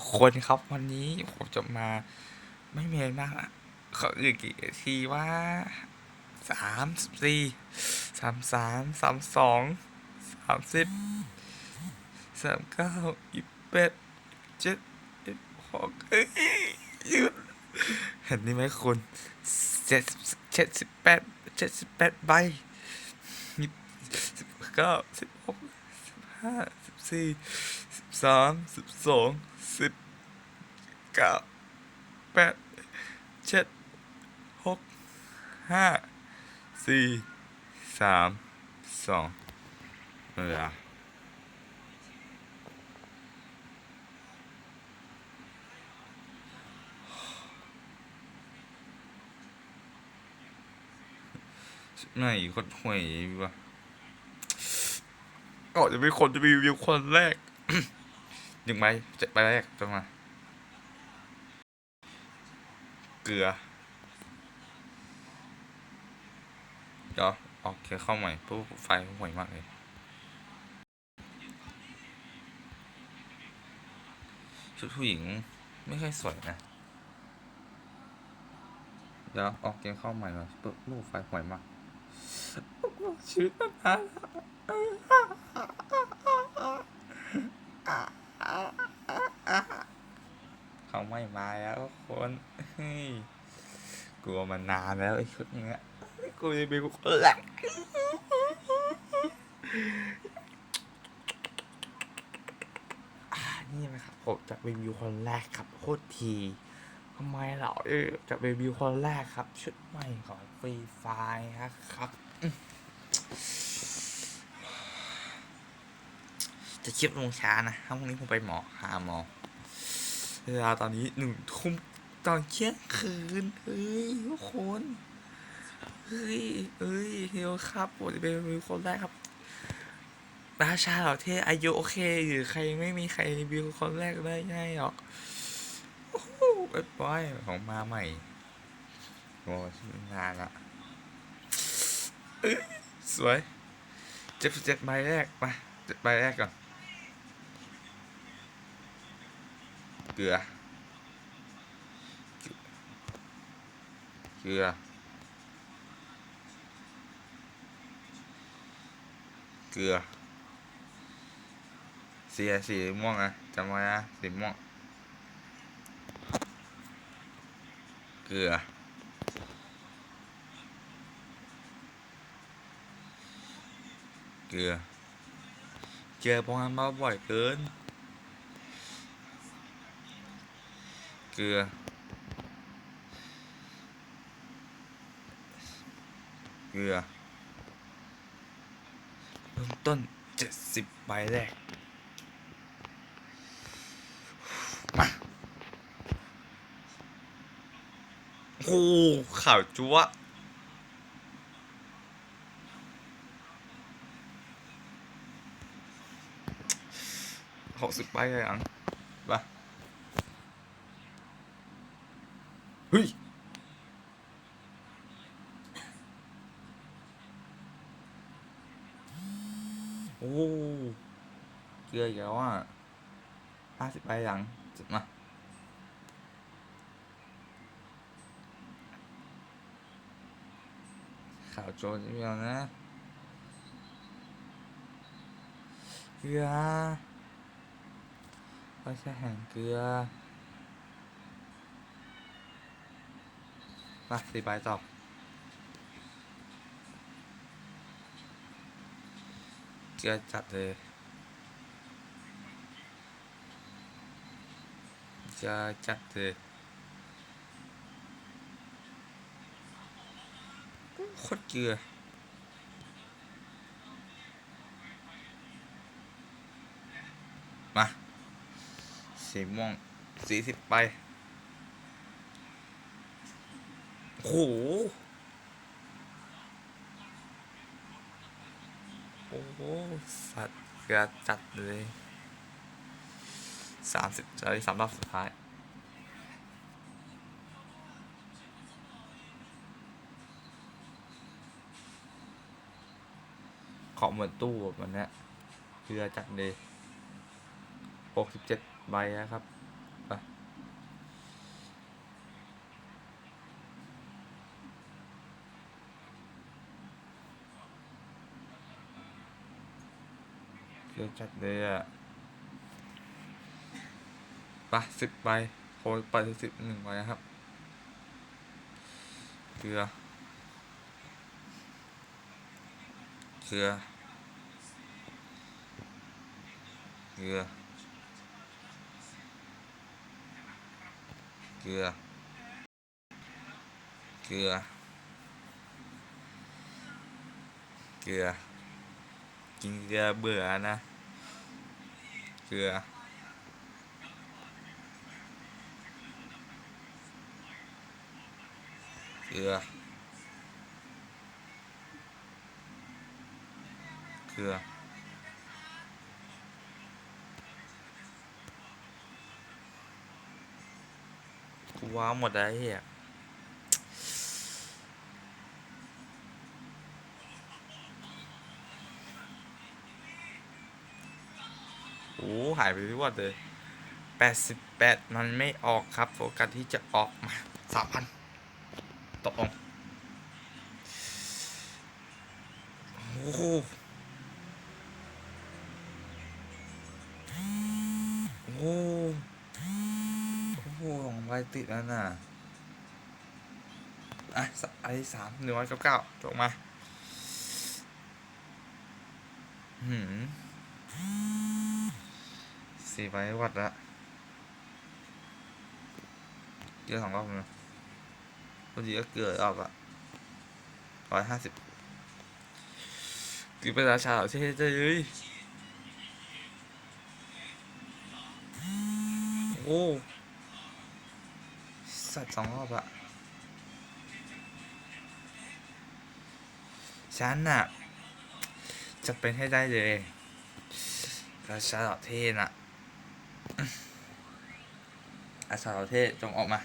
ทุกคนครับวันนี้ผมจะมาไม่มีอะไรมากอะเขาอื่นกี่ทีว่าสามสิบสี่สามสามสามสองสามสิบสามเก้ายี่แปดเจ็ดยี่สิบหกเอ้ยยุดเห็นนี่ไหมคุณเจ็ดเจ็ดสิบแปดเจ็ดสิบแปดใบยี่สิบเก้าสิบหกสิบห้าสิบสี่สิบสามสิบสอง สิบเก้าแปดเจ็ดหกห้าสี่สามสองเวลาไหนคนห่วยวะก็จะเป็นคนจะรีวิวคนแรก หนึ่งใบเจ็ดใบแรกจะมา เกลือเดี๋ยวออกเคเข้าใหม่ปุ๊บไฟห่วยมากเลยชุดผู้หญิงไม่ค่อยสวยนะ เดี๋ยวออกเกมเข้าใหม่ก่อนปุ๊บรูปไฟห่วยมากชีวิตมันนา เขาไม่มาแล้วคนเฮ้ยกลัวมานานแล้วไอ้ชุดเนี้ยกูจะเป็นคนแหละอ่านี่นะครับผมจะรีวิวคนแรกครับโคตรทีทำไมเหราเออจะรีวิวคนแรกครับ ชุดใหม่ของฟรีไฟนะครับ จะคลิปลงช้านะถ้าพรุ่งนี้ผมไปหมอหาหมอเวลาตอนนี้หนึ่งทุ่มตอนเที่ยงคืนเฮ้ยทุกคนเฮ้ยเฮ้ยเฮลครับผมจะเป็นรีวิวคนแรกครับราชาเหล่าเทพอายุโอเคหรือใครไม่มีใครรีวิวคนแรกได้ง่ายหรอกโอ้โหเอ็ดบอยของมาใหม่โอ้งานละสวยเจ็ดเจ็ดใบแรกมาเจ็ดใบแรกก่อน เกลือ เกลือ เกลือ สีสีม่วงอะจำไว้นะสีม่วง เกลือ เกลือ เจอประมาณมาบ่อยเกิน กลือ เกลือ เริ่มต้นเจ็ดสิบใบแรก มา โอ้ข่าวจั๊วหกสิบใบเลยอังปะ เฮ้ยโอ้เกลืออีกแล้วอะห้าสิบใบหลังจุดมาข่าวโจรจะมีแล้วนะเกลือราชาแห่งเกลือ มาสี่ใบตอบเกือจัดเลยเกือจัดเลยโคตรเกลือมาสีม่วงสี่สิบใบ โอ้โหโอ้โหสัตว์เกลือจัดเลยสามสิบเอ้ยสามรอบสุดท้ายขอเหมือนตู้แบบนี้เกลือจัดเลยหกสิบเจ็ดใบนะครับ เยอะจัดเลยอะไปสิบใบโค้ดไปสิบหนึ่งใบนะครับเกลือเกลือเกลือเกลือเกลือเกลือ กินเกลือเบื่อนะ เกลือ เกลือ เกลือ กูว้าหมดแล้วไอ้เหี้ย หายไปรวดเลยแปดสิบแปดมันไม่ออกครับ โฟกัสที่จะออกมาสามพันตกลงโอ้โหโอ้โหโอ้โหของใบติดแล้วน่ะอะไอ้สามหนึ่งร้อยเก้าเก้าจบมา หืม สี่ใบวัดละเกลือสองรอบนะพอดีก็เกลือออกอะร้อยห้าสิบคือเป็นราชาเหรอเท่ๆเลยโอ้สัตว์สองรอบอะฉันน่ะ จะเป็นให้ได้เลยราชาเหล่าเทศน่ะ ราชาเหล่าเทศจงออกมา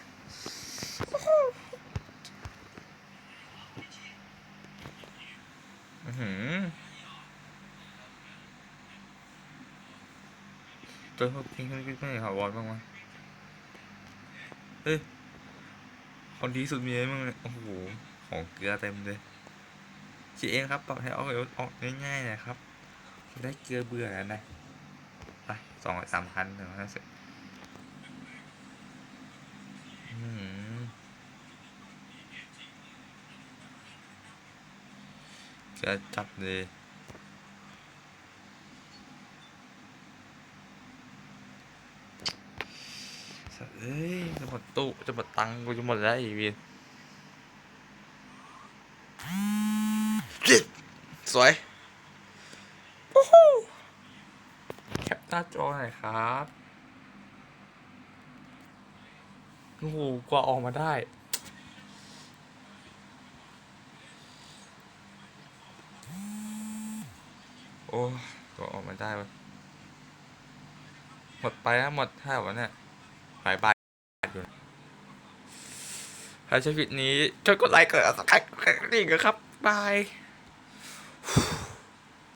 อือหือเจอพวกทิ้งขึ้นขึ้นขึ้นหาวอนบ้างไหมเฮ้ยคนดีสุดมีอะไรบ้างเนี่ยโอ้โห ของเกลือเต็มเลยคิเองครับปรับให้ออกออกง่ายๆนะครับ ได้เกลือเบื่อแล้วนะ ไปสองสามพันหนึ่งห้าสิบ อืมเกลือจับเลยเอ้ยจะหมดตู้จะหมดตังกูจะหมดแล้วอีวีนสวยโอ้โหแคปหน้าจอหน่อยครับ โอ้โหกว่าออกมาได้ โอ้กว่าออกมาได้วะหมดไปแล้วหมดท่าวะเนี่ยหลายบาทอยู่ถ้าใช้ผิดนี้ช่วยกดไลค์กดซับสไครต์นี่กันครับ บาย